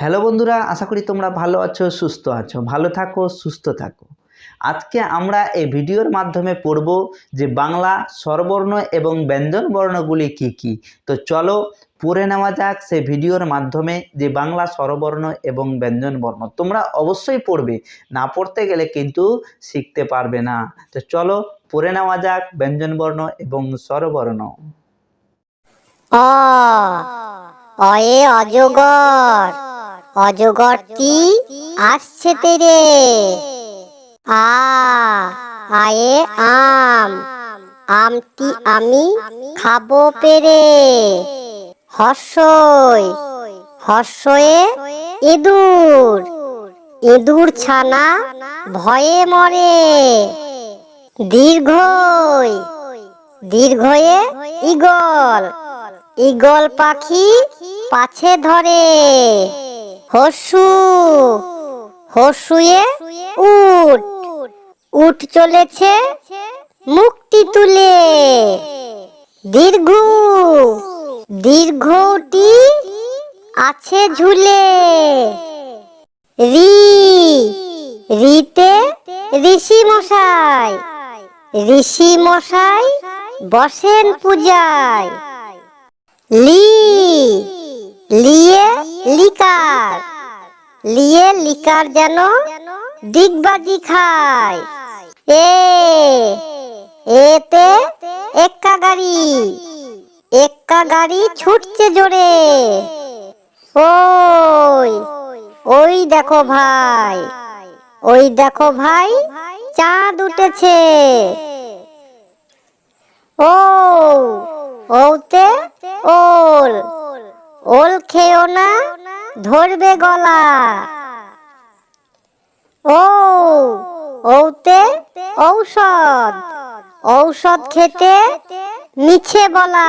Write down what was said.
Hello বন্ধুরা, আশা করি তোমরা ভালো আছো, সুস্থ আছো, ভালো থাকো, সুস্থ থাকো। আজকে আমরা এই ভিডিওর মাধ্যমে পড়ব যে বাংলা স্বরবর্ণ এবং ব্যঞ্জন বর্ণগুলি কি কি। তো চলো পড়ে নেওয়া যাক সেই ভিডিওর মাধ্যমে যে বাংলা স্বরবর্ণ এবং ব্যঞ্জন বর্ণ। তোমরা অবশ্যই পড়বে, না পড়তে গেলে কিন্তু শিখতে পারবে না। তো চলো পড়ে নেওয়া যাক ব্যঞ্জন বর্ণ এবং স্বরবর্ণ। অ অজগর। অজগরটি আসছে তেরে? আ, আয়ে আম। আমটি আমি খাব পেরে। হর্ষই, হর্ষয়ে ইঁদুর। ইঁদুর ছানা ভয়ে মরে। দীর্ঘই, দীর্ঘয়ে ইগল ইগল পাখি পাছে ধরে। হসু হসুয়ে উট উট চলেছে মুক্তি তুলে। দীর্ঘ, দীর্ঘটি আছে ঝুলে। রি, রিতে ঋষি মশাই ঋষি মশাই বসেন পূজায়। লি লিয়ে লিকার। লিয়ে লিকার যেন দিগবাজি খায়। এ, এতে এক্কা গাড়ি। এক্কা গাড়ি ছুটছে জোরে। ওই ওই দেখো ভাই। ওই দেখো ভাই, চাঁদ উঠেছে। ও, ওতে ওল। ওল খেও না ধরবে গলা। ও ওতে ঔষধ। ঔষধ খেতে নিচে বলা।